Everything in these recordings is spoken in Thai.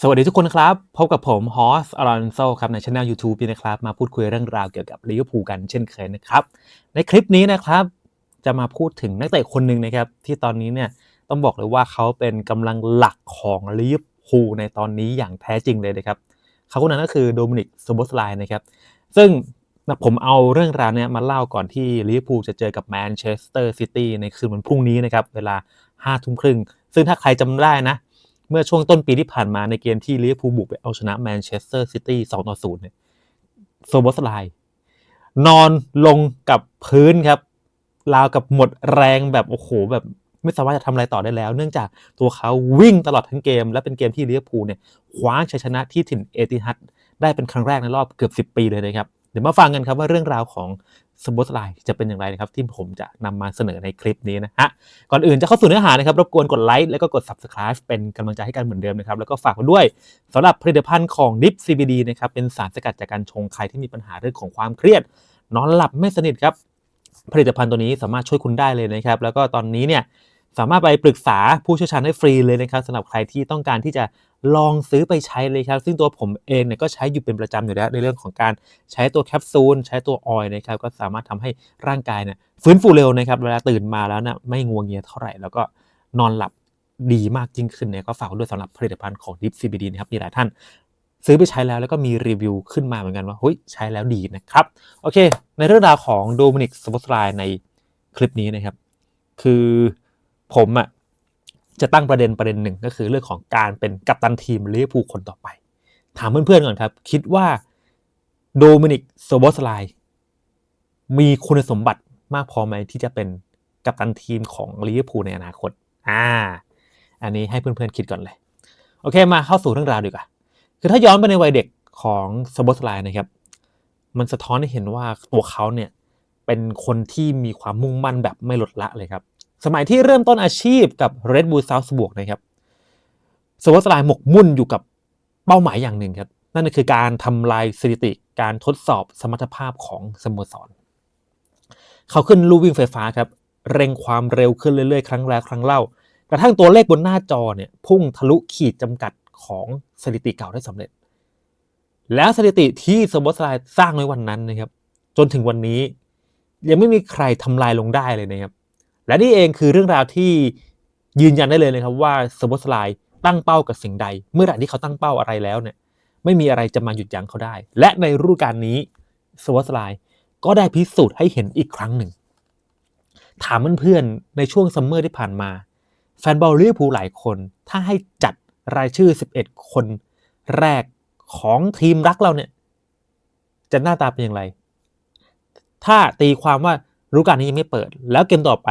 สวัสดีทุกคนครับ พบกับผมฮอสอารอนโซครับในช่อง YouTube นี่นะครับ มาพูดคุยเรื่องราวเกี่ยวกับลิเวอร์พูลกันเช่นเคยนะครับ ในคลิปนี้นะครับ จะมาพูดถึงนักเตะคนหนึ่งนะครับ ที่ตอนนี้เนี่ยต้องบอกเลยว่าเขาเป็นกำลังหลักของลิเวอร์พูลในตอนนี้อย่างแท้จริงเลยนะครับ เขาคนนั้นก็คือโดมินิกโซโบสไลน์นะครับ ซึ่งผมเอาเรื่องราวเนี้ยมาเล่าก่อนที่ลิเวอร์พูลจะเจอกับแมนเชสเตอร์ซิตี้ในคืนวันพรุ่งนี้นะครับเวลา5้าทุ่มครึ่งซึ่งถ้าใครจำได้นะ มื่อช่วงต้นปีที่ผ่านมาในเกมที่ลิเวอร์พูลบุกไปเอาชนะแมนเชสเตอร์ซิตี้2ต่อ0เนี่ยโซโบสไลน์นอนลงกับพื้นครับราวกับหมดแรงแบบโอ้โหแบบไม่สามารถจะทำอะไรต่อได้แล้ว เนื่องจากตัวเขาวิ่งตลอดทั้งเกม และเป็นเกมที่ลิเวอร์พูลเนี่ยคว้าชัยชนะที่ถิ่นเอติฮัดได้เป็นครั้งแรกในรอบเกือบ 10 ปีเลยนะครับ เดี๋ยวมาฟังกันครับว่าเรื่องราวของ สโบสไลน์จะเป็นอย่างไรนะครับที่ผมจะนำมาเสนอในคลิปนี้นะฮะก่อนอื่นจะเข้าสู่เนื้อหานะครับรบกวนกดไลค์แล้วก็กด subscribe เป็นกำลังใจให้กันเหมือนเดิมนะครับแล้วก็ฝากกันด้วยสำหรับผลิตภัณฑ์ของ Dip CBD นะครับเป็นสารสกัดจากการชงใครที่มีปัญหาเรื่องของความเครียด นอนหลับไม่สนิทครับผลิตภัณฑ์ตัวนี้สามารถช่วยคุณได้เลยนะครับ แล้วก็ตอนนี้เนี่ยสามารถไปปรึกษาผู้เชี่ยวชาญได้ฟรีเลยนะครับสำหรับใครที่ต้องการที่จะ ลองซื้อไปใช้เลยครับ ซึ่งตัวผมเองเนี่ยก็ใช้อยู่เป็นประจำอยู่แล้วในเรื่องของการใช้ตัวแคปซูลใช้ตัวออยล์นะครับก็สามารถทำให้ร่างกายเนี่ยฟื้นฟูเร็วนะครับเวลาตื่นมาแล้วเนี่ยไม่งัวงเงียเท่าไหร่ แล้วก็นอนหลับดีมากยิ่งขึ้นเนี่ยก็ฝากด้วยสำหรับผลิตภัณฑ์ของ Deep CBD นะครับมีหลายท่าน ซื้อไปใช้แล้วแล้วก็มีรีวิวขึ้นมาเหมือนกันว่าเฮ้ยใช้แล้วดีนะครับโอเค ในเรื่องราวของโดมินิกสปอตไลน์ในคลิปนี้นะครับ คือผมอะ จะตั้งประเด็นประเด็นหนึ่งก็คือเรื่องของการเป็นกัปตันทีมลิเวอร์พูลคนต่อไป ถามเพื่อนๆก่อนครับ คิดว่าโดมินิกโซโบสไลมีคุณสมบัติมากพอไหมที่จะเป็นกัปตันทีมของลิเวอร์พูลในอนาคต อ่า อันนี้ให้เพื่อนๆคิดก่อนเลย โอเคมาเข้าสู่เรื่องราวดีกว่า คือถ้าย้อนไปในวัยเด็กของโซโบสไลน์นะครับ มันสะท้อนให้เห็นว่าตัวเขาเนี่ยเป็นคนที่มีความมุ่งมั่นแบบไม่ลดละเลยครับ สมัยที่เริ่มต้นอาชีพกับ Red Bull Salzburg นะครับสวอตไลน์หมกมุ่นอยู่กับเป้าหมายอย่างหนึ่งครับ นั่นคือการทำลายสถิติการทดสอบสมรรถภาพของสโมสร เขาขึ้นลู่วิ่งไฟฟ้าครับ เร่งความเร็วขึ้นเรื่อยๆ ครั้งแล้วครั้งเล่า กระทั่งตัวเลขบนหน้าจอเนี่ยพุ่งทะลุขีดจำกัดของสถิติเก่าได้สำเร็จ แล้วสถิติที่สโมสรสร้างในวันนั้นนะครับ จนถึงวันนี้ ยังไม่มีใครทำลายลงได้เลยนะครับ และนี่เองคือเรื่องราวที่ยืนยันได้เลยนะครับว่าสโมสรตั้งเป้ากับสิ่งใด เมื่อไหร่ที่เขาตั้งเป้าอะไรแล้วเนี่ยไม่มีอะไรจะมาหยุดยั้งเขาได้ และในฤดูกาลนี้สวอตไลน์ก็ได้พิสูจน์ให้เห็นอีกครั้งหนึ่ง ถามเพื่อนๆในช่วงซัมเมอร์ที่ผ่านมา แฟนบอลลิเวอร์พูลหลายคน ถ้าให้จัดรายชื่อ 11 คนแรกของทีมรักเราเนี่ย จะหน้าตาเป็นอย่างไร ถ้าตีความว่าฤดูกาลนี้ยังไม่เปิด แล้วเกมต่อไป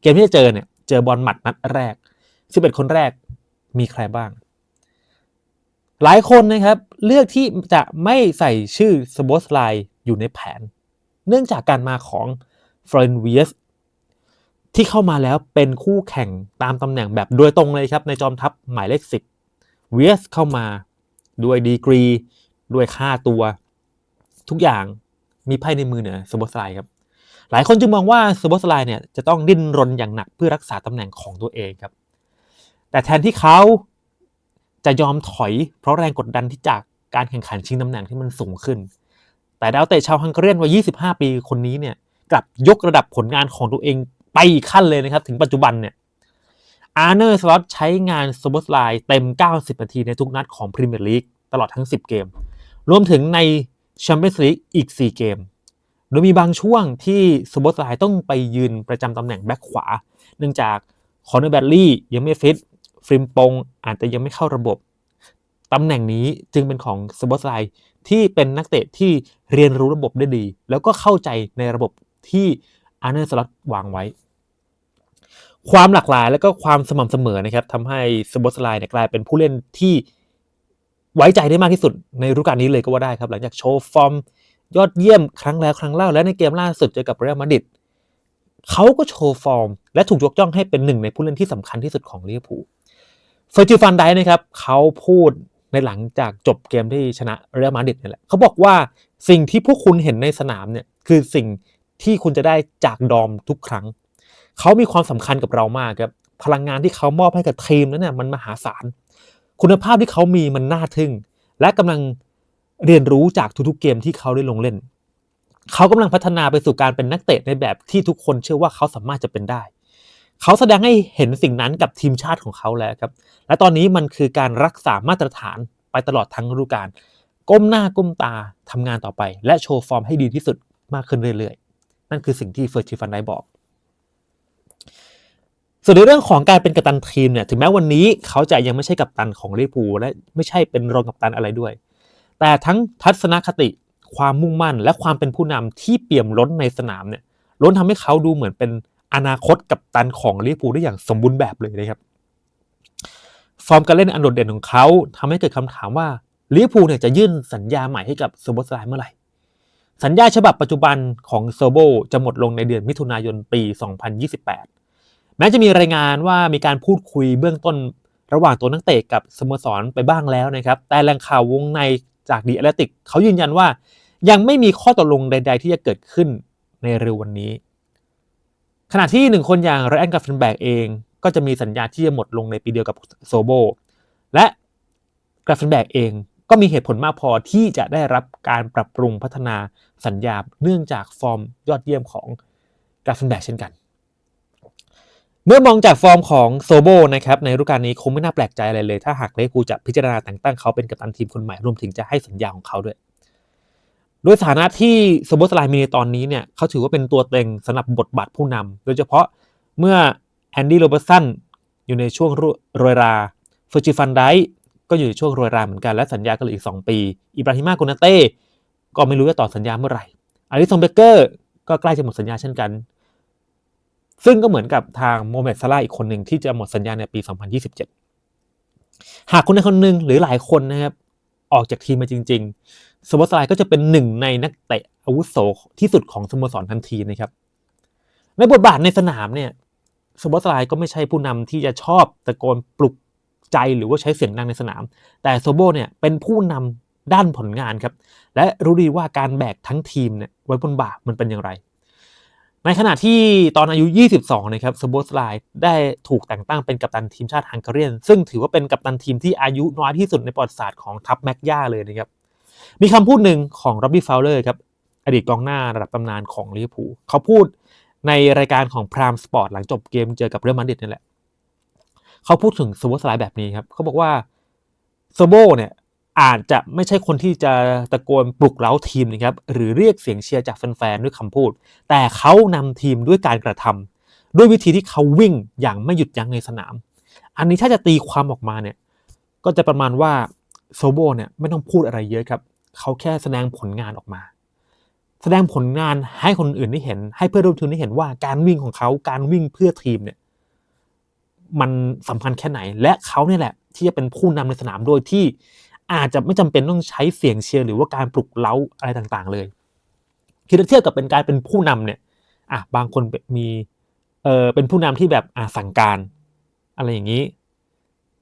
เกมที่จะเจอเนี่ย เจอบอลหมัดนัดแรก 11 คนแรกมีใครบ้าง หลายคนนะครับ เลือกที่จะไม่ใส่ชื่อสโบสไลอยู่ในแผน เนื่องจากการมาของฟรอนเวียสที่เข้ามาแล้วเป็นคู่แข่งตามตำแหน่งแบบโดยตรงเลยครับ ในจอมทัพหมายเลขสิบเวียสเข้ามาด้วยดีกรี ด้วยค่าตัว ทุกอย่างมีไพ่ในมือเหนือสโบสไลครับ หลายคนจึงมองว่าสโบสไลเนี่ยจะต้องดิ้นรนอย่างหนักเพื่อรักษาตำแหน่งของตัวเองครับ แต่แทนที่เขาจะยอมถอยเพราะแรงกดดันที่จากการแข่งขันชิงตำแหน่งที่มันสูงขึ้น แต่ดาวเตะชาวฮังการีวัย 25 ปีคนนี้เนี่ยกลับยกระดับผลงานของตัวเองไปอีกขั้นเลยนะครับ ถึงปัจจุบันเนี่ยอาร์เนอร์สล็อตใช้งานสโบสไลเต็ม 90 นาทีในทุกนัดของพรีเมียร์ลีกตลอดทั้ง 10 เกม รวมถึงในแชมเปี้ยนส์ลีกอีก 4 เกม โดยมีบางช่วงที่สโบสไลต้องไปยืนประจำตำแหน่งแบ็คขวา เนื่องจากคอนเนอร์แบดลี่ยังไม่ฟิตฟริมปงอาจจะยังไม่เข้าระบบตำแหน่งนี้จึงเป็นของสบอสไลที่เป็นนักเตะที่เรียนรู้ระบบได้ดี แล้วก็เข้าใจในระบบที่อาร์เนอร์สล็อตวางไว้ ความหลากหลายและก็ความสม่ำเสมอนะครับทำให้สบอสไลเนี่ยกลายเป็นผู้เล่นที่ไว้ใจได้มากที่สุดในฤดูกาลนี้เลยก็ว่าได้ครับ หลังจากโชว์ฟอร์ม ยอดเยี่ยมครั้งแล้วครั้งเล่าและในเกมล่าสุดเจอกับเรอัลมาดริดเขาก็โชว์ฟอร์ม และถูกยกย่องให้เป็นหนึ่งในผู้เล่นที่สำคัญที่สุดของลิเวอร์พูลเฟอร์จิฟันไดนะครับเขาพูดในหลังจากจบเกมที่ชนะเรอัลมาดริดนี่แหละเขาบอกว่าสิ่งที่พวกคุณเห็นในสนามเนี่ยคือสิ่งที่คุณจะได้จากดอมทุกครั้ง เขามีความสำคัญกับเรามากครับพลังงานที่เขามอบให้กับทีมนั้นเนี่ยมันมหาศาล คุณภาพที่เขามีมันน่าทึ่ง และกำลัง เรียนรู้จากทุกๆเกมที่เขาได้ลงเล่น เขากำลังพัฒนาไปสู่การเป็นนักเตะในแบบที่ทุกคนเชื่อว่าเขาสามารถจะเป็นได้ เขาแสดงให้เห็นสิ่งนั้นกับทีมชาติของเขาแล้วครับ และตอนนี้มันคือการรักษามาตรฐานไปตลอดทั้งฤดูกาล ก้มหน้าก้มตาทำงานต่อไป และโชว์ฟอร์มให้ดีที่สุดมากขึ้นเรื่อยๆ นั่นคือสิ่งที่เฟอร์จิฟันไดบอกส่วนในเรื่องของการเป็นกัปตันทีมเนี่ยถึงแม้วันนี้เขาจะยังไม่ใช่กัปตันของลิเวอร์พูลและไม่ใช่เป็นรองกัปตันอะไรด้วย แต่ทั้งทัศนคติความมุ่งมั่น และความเป็นผู้นำที่เปี่ยมล้นในสนามเนี่ยล้นทำให้เขาดูเหมือนเป็นอนาคตกัปตันของลิเวอร์พูลได้อย่างสมบูรณ์แบบเลยนะครับ ฟอร์มการเล่นอันโดดเด่นของเขาทำให้เกิดคำถามว่าลิเวอร์พูลเนี่ยจะยื่นสัญญาใหม่ให้กับโซโบสไลเมื่อไหร่ สัญญาฉบับปัจจุบันของโซโบจะหมดลงในเดือนมิถุนายนปี 2028 แม้จะมีรายงานว่ามีการพูดคุยเบื้องต้นระหว่างตัวนักเตะกับสโมสรไปบ้างแล้วนะครับ แต่แหล่งข่าววงใน จากดีแอตติกเขายืนยันว่า ยังไม่มีข้อตกลงใด ๆ ที่จะเกิดขึ้นในเร็ววันนี้ ขณะที่หนึ่งคนอย่างไรอันกับฟินแบกเอง ก็จะมีสัญญาที่จะหมดลงในปีเดียวกับโซโบและกราฟเฟนแบกเองก็มีเหตุผลมากพอที่จะได้รับการปรับปรุงพัฒนาสัญญาเนื่องจากฟอร์มยอดเยี่ยมของกราฟเฟนแบกเช่นกัน เมื่อมองจากฟอร์มของโซโบนะครับในฤดูกาลนี้คงไม่น่าแปลกใจอะไรเลย ถ้าหากเลกูจะพิจารณาแต่งตั้งเขาเป็นกัปตันทีมคนใหม่รวมถึงจะให้สัญญาของเขาด้วยโดยฐานะที่โซโบสไลมีในตอนนี้เนี่ยเขาถือว่าเป็นตัวเต็งสำหรับบทบาทผู้นำโดยเฉพาะเมื่อแอนดี้โรเบร์สันอยู่ในช่วงโรยราเฟอร์จิฟันไดก็อยู่ในช่วงโรยราเหมือนกันและสัญญาก็เหลืออีก 2 ปี อิบราฮิมาโกนาเต้ก็ไม่รู้จะต่อสัญญาเมื่อไหร่อาริสันเบเกอร์ก็ใกล้จะหมดสัญญาเช่นกัน ซึ่งก็เหมือนกับทางโมเมดซาลาอีกคนหนึ่งที่จะหมดสัญญาในปี 2027 หากคนใดคนหนึ่งหรือหลายคนนะครับ ออกจากทีมมาจริง ๆสโมสรก็จะเป็นหนึ่งในนักเตะอาวุโสที่สุดของสโมสรทันทีนะครับ ในบทบาทในสนามเนี่ยสโมสรก็ไม่ใช่ผู้นำที่จะชอบตะโกนปลุกใจหรือว่าใช้เสียงดังในสนาม แต่โซโบเนี่ยเป็นผู้นำด้านผลงานครับ และรู้ดีว่าการแบกทั้งทีมเนี่ยไว้บนบ่ามันเป็นอย่างไร ในขณะที่ตอนอายุ 22 นะครับโซโบสไลได้ถูกแต่งตั้งเป็นกัปตันทีมชาติฮังการีซึ่งถือว่าเป็นกัปตันทีมที่อายุน้อยที่สุดในประวัติศาสตร์ของทัพแม็กย่าเลยนะครับ มีคำพูดหนึ่งของร็อบบี้ฟาวเลอร์ครับ อดีตกองหน้าระดับตำนานของลิเวอร์พูลเขาพูดในรายการของพรามสปอร์ตหลังจบเกมเจอกับเรอัลมาดริดนี่แหละ เขาพูดถึงโซโบสไลด์แบบนี้ครับเขาบอกว่าโซโบเนี่ย อาจจะไม่ใช่คนที่จะตะโกนปลุกเร้าทีมนะครับหรือเรียกเสียงเชียร์จากแฟนๆด้วยคำพูด แต่เขานำทีมด้วยการกระทำด้วยวิธีที่เขาวิ่งอย่างไม่หยุดยั้งในสนาม อันนี้ถ้าจะตีความออกมาเนี่ยก็จะประมาณว่าโซโบเนี่ยไม่ต้องพูดอะไรเยอะครับเขาแค่แสดงผลงานออกมา แสดงผลงานให้คนอื่นได้เห็น ให้เพื่อนร่วมทีมได้เห็นว่าการวิ่งของเขาการวิ่งเพื่อทีมเนี่ยมันสำคัญแค่ไหน และเขาเนี่ยแหละที่จะเป็นผู้นำในสนามโดยที่ อาจจะไม่จำเป็นต้องใช้เสียงเชียร์หรือว่าการปลุกเล้าอะไรต่างๆ เลยคือเทียบกับเป็นการเป็นผู้นำเนี่ยอะบางคนมีเออเป็นผู้นำที่แบบอะสั่งการ อะไรอย่างนี้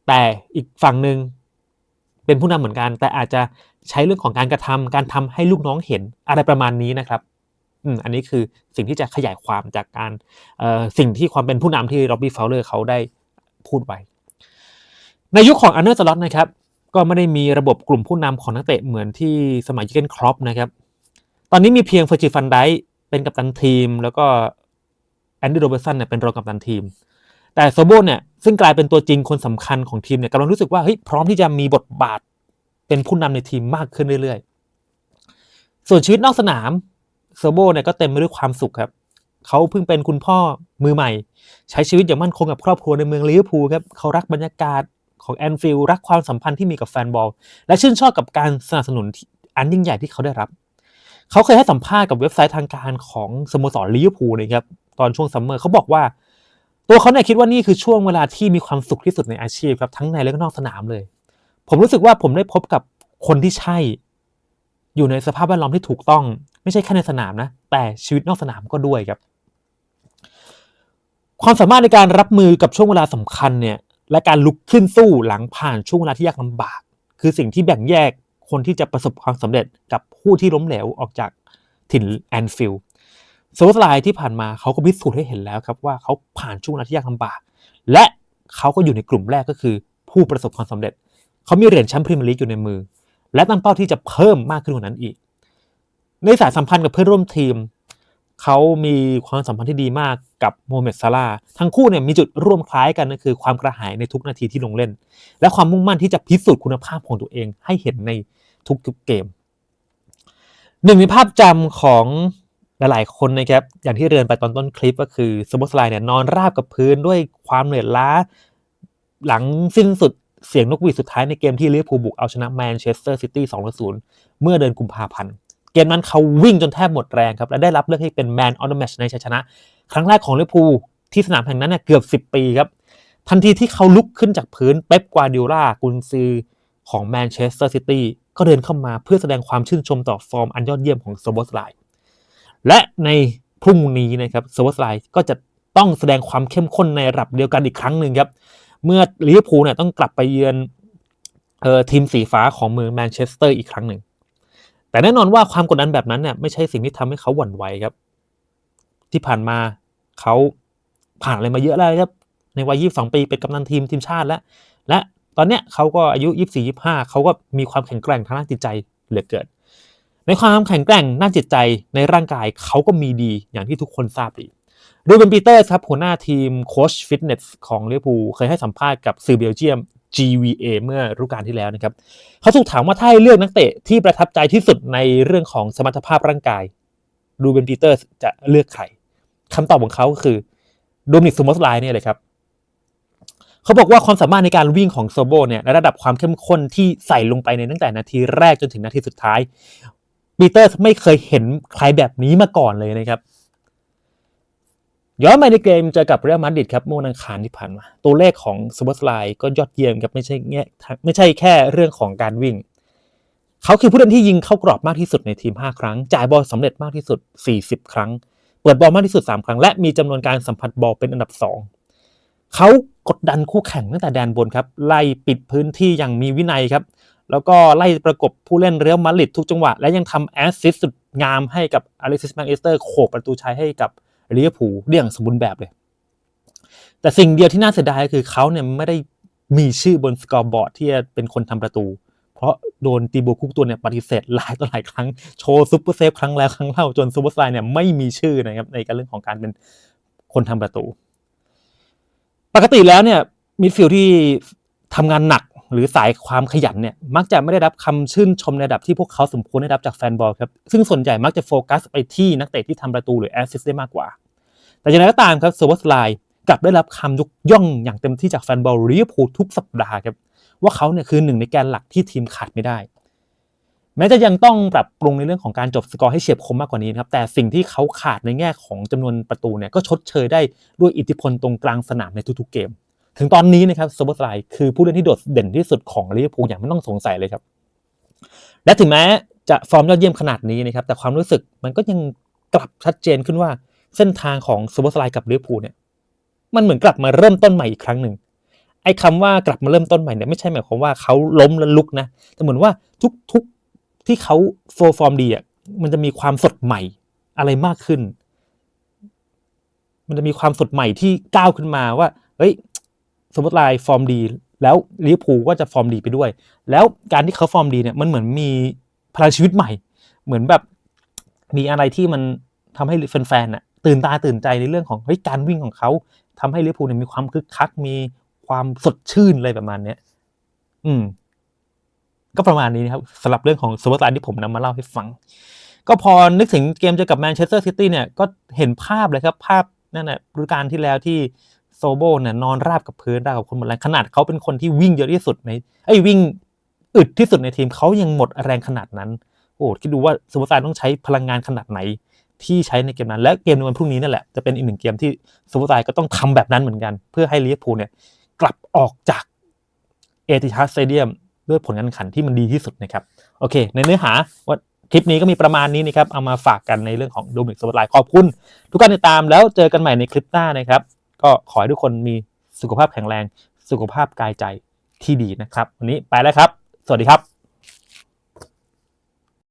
แต่อีกฝั่งหนึ่งเป็นผู้นำเหมือนกัน แต่อาจจะใช้เรื่องของการกระทำการทำให้ลูกน้องเห็นอะไรประมาณนี้นะครับอืมอันนี้คือสิ่งที่จะขยายความจากการเอ่อสิ่งที่ความเป็นผู้นำที่ร็อบบี้เฟาวเลอร์เขาได้พูดไว้ ในยุคของอันเนอร์สล็อตนะครับ ก็ไม่ได้มีระบบกลุ่มผู้นำของนักเตะเหมือนที่สมัยยูเกนครอปนะครับ ตอนนี้มีเพียงเฟอร์จิฟันไดเป็นกัปตันทีม แล้วก็แอนดี้โรเบร์สันเนี่ยเป็นรองกัปตันทีม แต่โซโบเนี่ยซึ่งกลายเป็นตัวจริงคนสำคัญของทีมเนี่ยกำลังรู้สึกว่าเฮ้ยพร้อมที่จะมีบทบาทเป็นผู้นำในทีมมากขึ้นเรื่อยๆ ส่วนชีวิตนอกสนามโซโบเนี่ยก็เต็มไปด้วยความสุขครับเขาเพิ่งเป็นคุณพ่อมือใหม่ ใช้ชีวิตอย่างมั่นคงกับครอบครัวในเมืองลิเวอร์พูลครับเขารักบรรยากาศ ของแอนฟิลรักความสัมพันธ์ที่มีกับแฟนบอล และชื่นชอบกับการสนับสนุนอันยิ่งใหญ่ที่เขาได้รับ เขาเคยให้สัมภาษณ์กับเว็บไซต์ทางการของสโมสรลิเวอร์พูลนะครับตอนช่วงซัมเมอร์เขาบอกว่า ตัวเขาเนี่ยคิดว่านี่คือช่วงเวลาที่มีความสุขที่สุดในอาชีพครับทั้งในและก็นอกสนามเลย ผมรู้สึกว่าผมได้พบกับคนที่ใช่ อยู่ในสภาพแวดล้อมที่ถูกต้อง ไม่ใช่แค่ในสนามนะ แต่ชีวิตนอกสนามก็ด้วยครับ ความสามารถในการรับมือกับช่วงเวลาสำคัญเนี่ย และการลุกขึ้นสู้หลังผ่านช่วงเวลาที่ยากลำบาก คือสิ่งที่แบ่งแยกคนที่จะประสบความสำเร็จกับผู้ที่ล้มเหลวออกจากถิ่นแอนฟิลด์โซลสไลที่ผ่านมาเขาก็พิสูจน์ให้เห็นแล้วครับว่าเขาผ่านช่วงเวลาที่ยากลำบาก และเขาก็อยู่ในกลุ่มแรกก็คือ ผู้ประสบความสำเร็จ เขามีเหรียญแชมป์พรีเมียร์ลีกอยู่ในมือ และตั้งเป้าที่จะเพิ่มมากขึ้นกว่านั้นอีก ในสายสัมพันธ์กับเพื่อนร่วมทีม เขามีความสัมพันธ์ที่ดีมากกับโมเมดซาลาทั้งคู่เนี่ยมีจุดร่วมคล้ายกันก็คือความกระหายในทุกนาทีที่ลงเล่น และความมุ่งมั่นที่จะพิสูจน์คุณภาพของตัวเองให้เห็นในทุกๆเกม หนึ่งในภาพจำของหลายๆคนนะครับอย่างที่เรียนไปตอนต้นคลิปก็คือสโบสไลเนี่ยนอนราบกับพื้นด้วยความเหนื่อยล้า หลังสิ้นสุดเสียงนกหวีดสุดท้ายในเกมที่ลิเวอร์พูลบุกเอาชนะแมนเชสเตอร์ซิตี้2-0 เมื่อเดือนกุมภาพันธ์ เกมนั้นเขาวิ่งจนแทบหมดแรงครับ และได้รับเลือกให้เป็นแมนออ t แมชในชัยชนะ ครั้งแรกของลิเวอร์พูลที่สนามแห่งนั้นเนี่ยเกือบ 10 ปีครับ ทันทีที่เขาลุกขึ้นจากพื้นเป๊ปกวาดิโอลากุนซือของแมนเชสเตอร์ซิตี้ก็เดินเข้ามาเพื่อแสดงความชื่นชมต่อฟอร์มอันยอดเยี่ยมของโซบอสไลน์และในพรุ่งนี้นะครับโซบอสไลน์ก็จะต้องแสดงความเข้มข้นในระดับเดียวกันอีกครั้งหนึ่งครับ เมื่อลิเวอร์พูลเนี่ยต้องกลับไปเยือนออทีมสีฟ้าของเมืองแมนเชสเตอร์อีกครั้งหนึ่ง แต่แน่นอนว่าความกดดันแบบนั้นเนี่ยไม่ใช่สิ่งที่ทำให้เขาหวั่นไหวครับ ที่ผ่านมาเขาผ่านอะไรมาเยอะแล้วครับ ในวัย 22 ปีเป็นกำนันทีมทีมชาติแล้ว และตอนเนี้ยเขาก็อายุ 24 25เขาก็มีความแข็งแกร่งทางด้านจิตใจเหลือเกิน ในความแข็งแกร่งด้านจิตใจในร่างกายเขาก็มีดีอย่างที่ทุกคนทราบดีดูเบนปีเตอร์ครับหัวหน้าทีมโค้ชฟิตเนสของลิเวอร์พูลเคยให้สัมภาษณ์กับสื่อเบลเยียม GVA เมื่อฤดูกาลที่แล้วนะครับเขาถูกถามว่าถ้าให้เลือกนักเตะที่ประทับใจที่สุดในเรื่องของสมรรถภาพร่างกายดูเบนปีเตอร์จะเลือกใครคำตอบของเขาก็คือโดมินิกซูมอสไลน์เนี่ยเลยครับเขาบอกว่าความสามารถในการวิ่งของโซโบเนี่ยในระดับความเข้มข้นที่ใส่ลงไปในตั้งแต่นาทีแรกจนถึงนาทีสุดท้ายปีเตอร์ไม่เคยเห็นใครแบบนี้มาก่อนเลยนะครับ ย้อนไปในเกมเจอกับเรอัลมาดริดครับเมื่อวันอังคารที่ผ่านมา ตัวเลขของสปอตไลน์ก็ยอดเยี่ยมครับไม่ใช่แง่ไม่ใช่แค่เรื่องของการวิ่ง เขาคือผู้เล่นที่ยิงเข้ากรอบมากที่สุดในทีม 5 ครั้ง จ่ายบอลสำเร็จมากที่สุด 40 ครั้ง เปิดบอลมากที่สุด 3 ครั้ง และมีจำนวนการสัมผัสบอลเป็นอันดับ 2 เขากดดันคู่แข่งตั้งแต่แดนบนครับไล่ปิดพื้นที่อย่างมีวินัยครับแล้วก็ไล่ประกบผู้เล่นเรอัลมาดริดทุกจังหวะ และยังทำแอสซิสต์สุดงามให้กับอเล็กซิสแมกเอสเตอร์โขกประตูชัยให้กับ ลิเวอร์พูลได้อย่างสมบูรณ์แบบเลย แต่สิ่งเดียวที่น่าเสียดายก็คือเขาเนี่ยไม่ได้มีชื่อบนสกอร์บอร์ดที่จะเป็นคนทำประตู เพราะโดนตีโบคุกตัวเนี่ยปฏิเสธหลายต่อหลายครั้งโชว์ซุปเปอร์เซฟครั้งแล้วครั้งเล่าจนซูเปอร์ไลน์เนี่ยไม่มีชื่อนะครับในการเรื่องของการเป็นคนทำประตู ปกติแล้วเนี่ยมิดฟิลด์ที่ทำงานหนัก หรือสายความขยันเนี่ยมักจะไม่ได้รับคำชื่นชมในระดับที่พวกเขาสมควรได้รับจากแฟนบอลครับซึ่งส่วนใหญ่มักจะโฟกัสไปที่นักเตะที่ทำประตูหรือแอสซิสต์ได้มากกว่า แต่อย่างไรก็ตามครับโซอร์วัสไลน์กลับได้รับคำยกย่องอย่างเต็มที่จากแฟนบอลลิเวอร์พูลทุกสัปดาห์ครับว่าเขาเนี่ยคือหนึ่งในแกนหลักที่ทีมขาดไม่ได้ แม้จะยังต้องปรับปรุงในเรื่องของการจบสกอร์ให้เฉียบคมมากกว่านี้นครับแต่สิ่งที่เขาขาดในแง่ของจำนวนประตูเนี่ยก็ชดเชยได้ด้วยอิทธิพลตรงกลางสนามในทุกๆเกม ถึงตอนนี้นะครับโซเบอร์ไลน์คือผู้เล่นที่โดดเด่นที่สุดของลิเวอร์พูลอย่างไม่ต้องสงสัยเลยครับ และถึงแม้จะฟอร์มยอดเยี่ยมขนาดนี้นะครับ แต่ความรู้สึกมันก็ยังกลับชัดเจนขึ้นว่าเส้นทางของโซเบอร์ไลน์กับลิเวอร์พูลเนี่ยมันเหมือนกลับมาเริ่มต้นใหม่อีกครั้งหนึ่งไอ้คำว่ากลับมาเริ่มต้นใหม่เนี่ยไม่ใช่หมายความว่าเขาล้มแล้วลุกนะแต่เหมือนว่าทุกๆที่เขาโฟร์ฟอร์มดีอะมันจะมีความสดใหม่อะไรมากขึ้น มันจะมีความสดใหม่ที่ก้าวขึ้นมาว่า เฮ้ย สมมติไลน์ฟอร์มดี แล้วลิเวอร์พูลก็จะฟอร์มดีไปด้วย แล้วการที่เขาฟอร์มดีเนี่ยมันเหมือนมีพลังชีวิตใหม่ เหมือนแบบมีอะไรที่มันทำให้แฟนๆน่ะตื่นตาตื่นใจในเรื่องของเฮ้ยการวิ่งของเขาทำให้ลิเวอร์พูลเนี่ยมีความคึกคักมีความสดชื่นอะไรประมาณเนี้ยอืม ก็ประมาณนี้นะครับสำหรับเรื่องของสมมติไลน์ที่ผมนำมาเล่าให้ฟัง ก็พอนึกถึงเกมเจอกับแมนเชสเตอร์ซิตี้เนี่ยก็เห็นภาพเลยครับภาพนั่นแหละฤดูกาลที่แล้วที่ โซโบเนี่ยนอนราบกับพื้นราบกับคนหมดแรงขนาดเขาเป็นคนที่วิ่งเยอะที่สุดในไอ้วิ่งอึดที่สุดในทีมเขายังหมดแรงขนาดนั้น โอ้คิดดูว่าสโมสรต้องใช้พลังงานขนาดไหน ที่ใช้ในเกมนั้น และเกมในวันพรุ่งนี้นั่นแหละจะเป็นอีกหนึ่งเกมที่สโมสรก็ต้องทำแบบนั้นเหมือนกัน เพื่อให้ลิเวอร์พูลเนี่ยกลับออกจากเอติฮัสเตเดียมด้วยผลการแข่งขันที่มันดีที่สุดนะครับโอเค ในเนื้อหาว่าคลิปนี้ก็มีประมาณนี้นะครับเอามาฝากกันในเรื่องของโดมินิกสโมสรขอบคุณ ทุกการติดตามแล้วเจอกันใหม่ในคลิปหน้านะครับ ก็ขอให้ทุกคนมีสุขภาพแข็งแรง สุขภาพกายใจที่ดีนะครับ วันนี้ไปแล้วครับ สวัสดีครับ